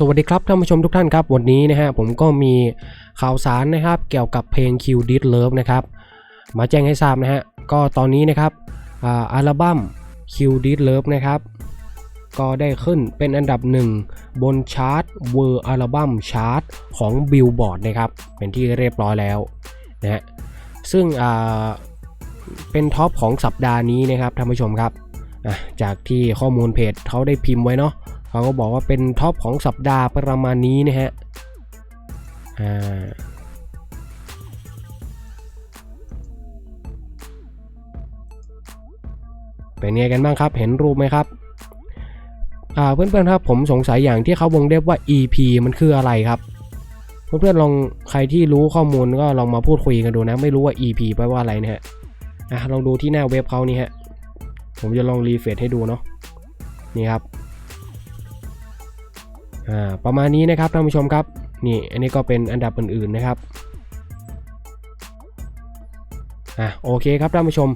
สวัสดีครับท่านผู้ชมทุกท่านครับ วันนี้นะฮะผมก็มีข่าวสารนะครับเกี่ยวกับเพลง Q d i d Love นะครับมาแจ้งให้ทราบนะฮะก็ตอนนี้นะครับอัลบั้ม Q d i d Love นะครับก็ได้ขึ้นเป็นอันดับหนึ่งบนชาร์ตเวอร์อัลบั้มชาร์ตของ Billboard นะครับเป็นที่เรียบร้อยแล้วนะฮะซึ่งเป็นท็อปของสัปดาห์นี้นะครับท่านผู้ชมครับจากที่ข้อมูลเพจเขาได้พิมพ์ไว้เนาะ เขาก็บอกว่าเป็นท็อปของสัปดาห์ประมาณนี้นะฮะอ่าเป็นไงกันบ้างครับ เห็นรูปไหมครับอ่าเพื่อนๆครับผมสงสัยอย่างที่เขาวงเล็บว่า EP มันคืออะไรครับเพื่อนๆลองใครที่รู้ข้อมูลก็ลองมาพูดคุยกันดูนะ ไม่รู้ว่า EP แปลว่าอะไรนะฮะอะลองดูที่หน้าเว็บเขานี่ฮะผมจะลองรีเฟรชให้ดูเนาะนี่ครับ อ่าประมาณนี้นะครับท่านผู้ชมครับนี่อันนี้ก็เป็นอันดับอื่นๆนะครับอะโอเคครับท่านผู้ชม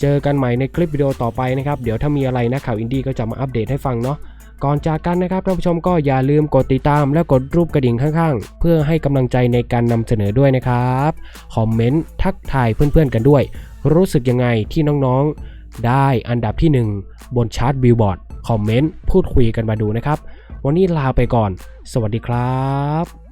เจอกันใหม่ในคลิปวิดีโอต่อไปนะครับ เดี๋ยวถ้ามีอะไรนะข่าวอินดี้ก็จะมาอัปเดตให้ฟังเนาะก่อนจากกันนะครับท่านผู้ชมก็อย่าลืมกดติดตามและกดรูปกระดิ่งข้างๆ เพื่อให้กำลังใจในการนำเสนอด้วยนะครับคอมเมนต์ทักทายเพื่อนๆกันด้วย รู้สึกยังไงที่น้องๆ ได้อันดับที่ 1 บนชาร์ตบิลบอร์ด คอมเมนต์ พูดคุยกันมาดูนะครับ วันนี้ลาไปก่อน สวัสดีครับ